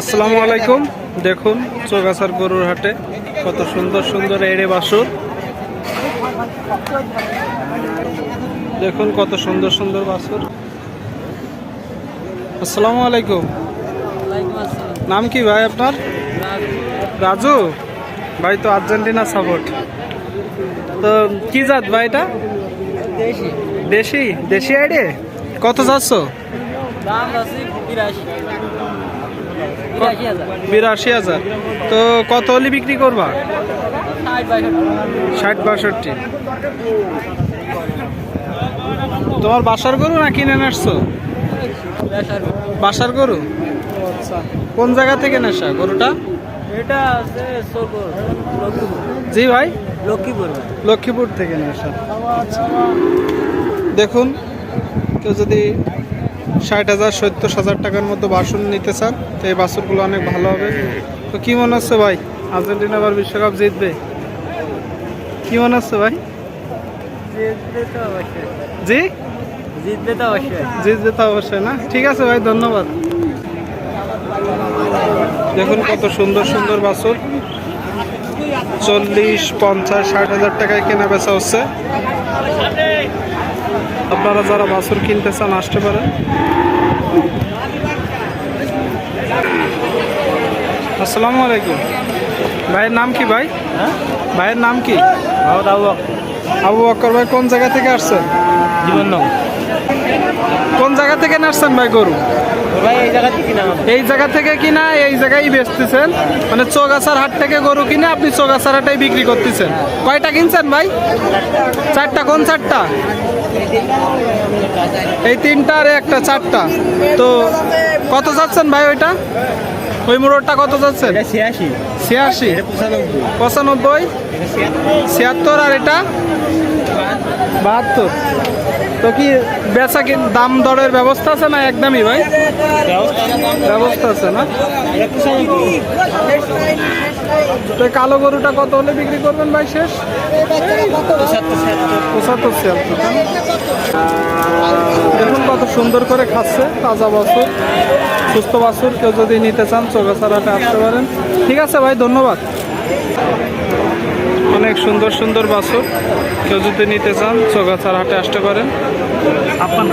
আসসালামু আলাইকুম। দেখুন চৌগাছার গরুর হাটে কত সুন্দর সুন্দর এড়ে বাসুর। দেখুন কত সুন্দর সুন্দর বাসুর। আসসালামু আলাইকুম। নাম কি ভাই আপনার? রাজু। ভাই তো আর্জেন্টিনা সাপোর্ট। তো কি জাত ভাই এটা? দেশি? দেশি আইডে? কত যাচ্ছ? বিরাশি। বিরাশি হাজার। তো কত হলে বিক্রি করবা? ষাট বাষট্টি। তোমার বাসার গরু না কিনে আসছো? বাসার গরু। আচ্ছা। কোন জায়গা থেকে নেশা গরুটা? এটা আছে জি ভাই। লক্ষ্মীপুর। লক্ষ্মীপুর থেকে নেশা দেখুন কেউ যদি ষাট হাজার সত্তর হাজার টাকার মতো বাসন নিতে চান তো এই বাসনগুলো অনেক ভালো হবে। তো কী মনে হচ্ছে ভাই? আর্জেন্টিনা আবার বিশ্বকাপ জিতবে? কি মনে হচ্ছে ভাই? জি? জিতবে তো অবশ্যই। জিতবে তো অবশ্যই না? ঠিক আছে ভাই ধন্যবাদ। দেখুন কত সুন্দর সুন্দর বাছুর চল্লিশ পঞ্চাশ ষাট হাজার টাকায় কেনা বেচা হচ্ছে। আপনারা যারা বাছুর কিনতে চান আসতে পারেন। আসসালামু আলাইকুম। ভাইয়ের নাম কি ভাই? হ্যাঁ? ভাইয়ের নাম কি? আবু আবু ভাই কোন জায়গা থেকে আসছেন? কোন জায়গা থেকে নাসছেন ভাই গরু? এই জায়গা থেকে কিনা এই জায়গায় বেচতেছেন। মানে চৌগাছার হাট থেকে গরু কিনে আপনি চৌগাছার হাটাই বিক্রি করতেছেন। কয়টা কিনছেন ভাই? চারটা কোন চারটা? এই তিনটা আর একটা চারটা। তো কত যাচ্ছেন ভাই ওইটা? ওই মোড়টা কত যাচ্ছেন? এটা ছিয়াশি। পঁচানব্বই। ছিয়াত্তর আর এটা? বাহাত্তর। তো কি বেচা কি দাম দরের ব্যবস্থা আছে না একদমই ভাই? ব্যবস্থা আছে না? তো কালো গরুটা কত হলে বিক্রি করবেন ভাই শেষ? পঁচাত্তর, ছিয়াত্তর? দেখুন কত সুন্দর করে খাচ্ছে, তাজা বাছুর, সুস্থ বাছুর। কেউ যদি নিতে চান চোখাছাড়াতে আসতে পারেন। ঠিক আছে ভাই, ধন্যবাদ। অনেক সুন্দর সুন্দর বাছুর। কেউ যদি নিতে চান চোখাছাড়া হাটে আসতে পারেন। আপনার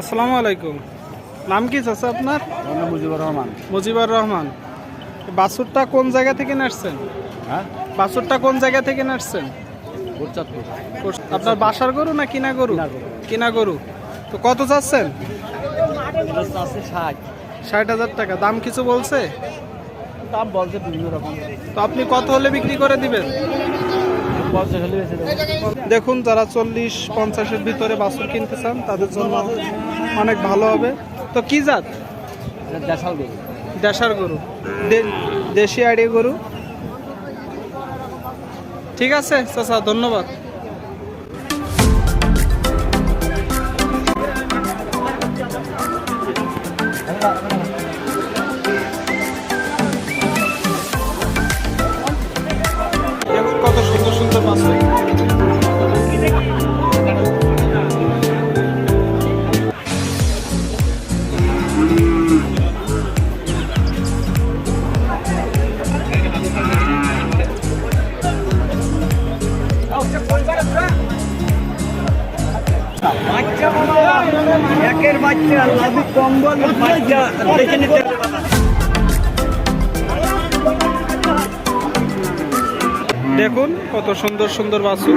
আসসালামু আলাইকুম। নাম কি চাচা আপনার? মুজিবুর রহমান। মুজিবুর রহমান। বাছুরটা কোন জায়গা থেকে নাসছেন হ্যাঁ? বাছুরটা কোন জায়গা থেকে পঁচাত্তর আপনার বাসার গরু না কিনা গরু? কিনা গরু। তো কত চাচ্ছেন? ষাট। হাজার টাকা। দাম কিছু বলছে? দাম বলছে বিভিন্ন রকম। তো আপনি কত হলে বিক্রি করে দিবেন? দেখুন যারা চল্লিশ পঞ্চাশের ভিতরে বাছুর কিনতে চান তাদের জন্য অনেক ভালো হবে। তো কি জাত? দেশাল দেশার গরু। দে- দেশি আড়িয়ে গরু। ঠিক আছে চাচা ধন্যবাদ। বাচ্চা কম্বল দেখুন কত সুন্দর সুন্দর বাছুর